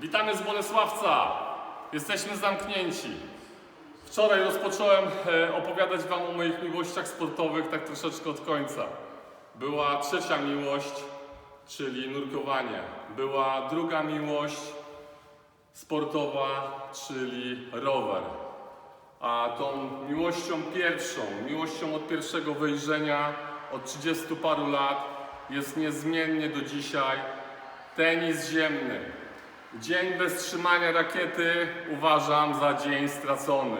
Witamy z Bolesławca. Jesteśmy zamknięci. Wczoraj rozpocząłem e, opowiadać Wam o moich miłościach sportowych, tak troszeczkę od końca. Była trzecia miłość, czyli nurkowanie. Była druga miłość sportowa, czyli rower. A tą miłością pierwszą, miłością od pierwszego wejrzenia, od 30 paru lat, jest niezmiennie do dzisiaj tenis ziemny. Dzień bez trzymania rakiety uważam za dzień stracony.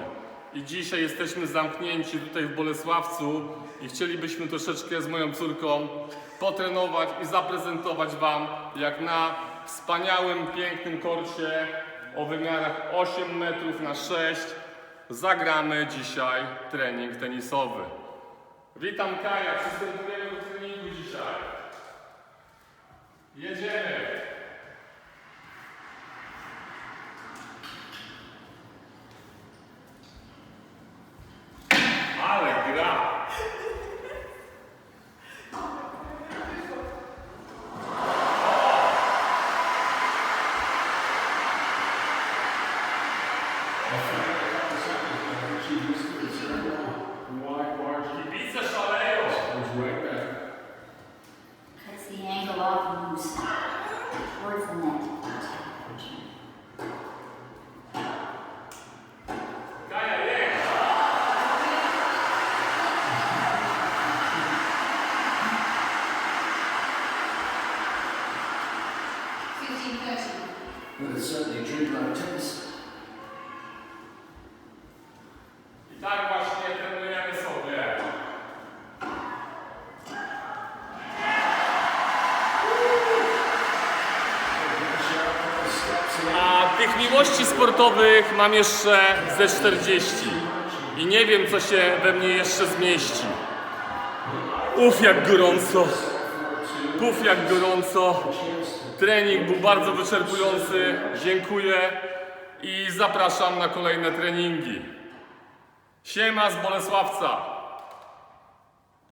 I dzisiaj jesteśmy zamknięci tutaj w Bolesławcu i chcielibyśmy troszeczkę z moją córką potrenować i zaprezentować Wam, jak na wspaniałym, pięknym korcie o wymiarach 8 metrów na 6 zagramy dzisiaj trening tenisowy. Witam Kaja, przystępujemy do treningu dzisiaj. Jedziemy. 아니라 It's certainly. I tak właśnie trenujemy sobie. A tych miłości sportowych mam jeszcze ze 40. I nie wiem, co się we mnie jeszcze zmieści. Uf, jak gorąco. Uf, jak gorąco. Trening był bardzo wyczerpujący. Dziękuję i zapraszam na kolejne treningi. Siema z Bolesławca.